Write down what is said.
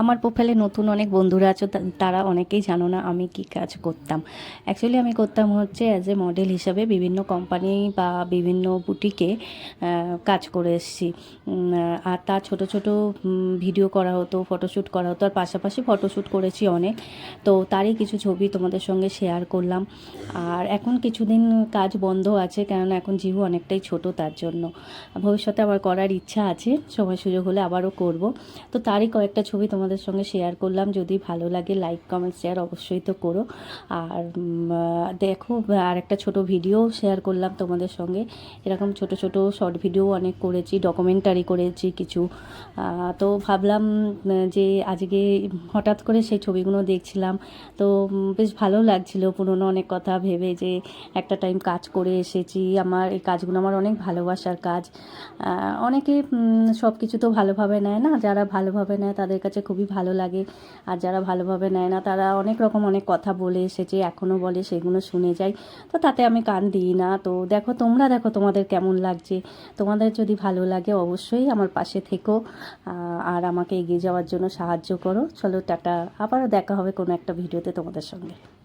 আমার প্রোফাইলে নতুন অনেক বন্ধুরা আছে তারা অনেকেই জানো না আমি কি কাজ করতাম। অ্যাকচুয়ালি আমি করতাম হচ্ছে অ্যাজ এ মডেল হিসাবে বিভিন্ন কোম্পানি বা বিভিন্ন বুটিকে কাজ করে এসেছি। আর তার ছোট ছোট ভিডিও করা হতো ফটোশ্যুট করা হতো, আর পাশাপাশি ফটোশ্যুট করেছি অনেক। তো তারই কিছু ছবি তোমাদের সঙ্গে শেয়ার করলাম। আর এখন কিছুদিন কাজ বন্ধ আছে, কেননা এখন জিহু অনেকটাই ছোট তার জন্য। ভবিষ্যতে আমার করার ইচ্ছা আছে, সময় সুযোগ হলে আবারও করব। তো তারই কয়েকটা ছবি তোমাদের সঙ্গে শেয়ার করলাম। যদি ভালো লাগে লাইক কমেন্ট শেয়ার অবশ্যই তো করো। আর দেখো আর একটা ছোট ভিডিও শেয়ার করলাম তোমাদের সঙ্গে। এরকম ছোট ছোট শর্ট ভিডিও অনেক করেছি ডকুমেন্টারি করেছি কিছু। তো ভাবলাম যে আজকে হঠাৎ করে সেই ছবিগুলো দেখছিলাম। তো বেশ ভালো লাগছিল পুরনো অনেক কথা ভেবে যে একটা টাইম কাজ করে এসেছি। আমার এই কাজগুলো আমার অনেক ভালোবাসার কাজ। অনেকে সব কিছু তো ভালোভাবে নেয় না। যারা ভালোভাবে নেয় তাদের কাছে খুবই ভালো লাগে। আর যারা ভালোভাবে নেয় না, তারা অনেক রকম অনেক কথা বলে এসেছে এখনও বলে সেগুলো শুনে যাই তো তাতে আমি কান দিই না। তো দেখো, তোমরা দেখো তোমাদের কেমন লাগছে। তোমাদের যদি ভালো লাগে অবশ্যই আমার পাশে থেকো। আর আমাকে এগিয়ে যাওয়ার জন্য সাহায্য করো। চলো টাটা, আবারও দেখা হবে কোনো একটা ভিডিওতে তোমাদের সঙ্গে।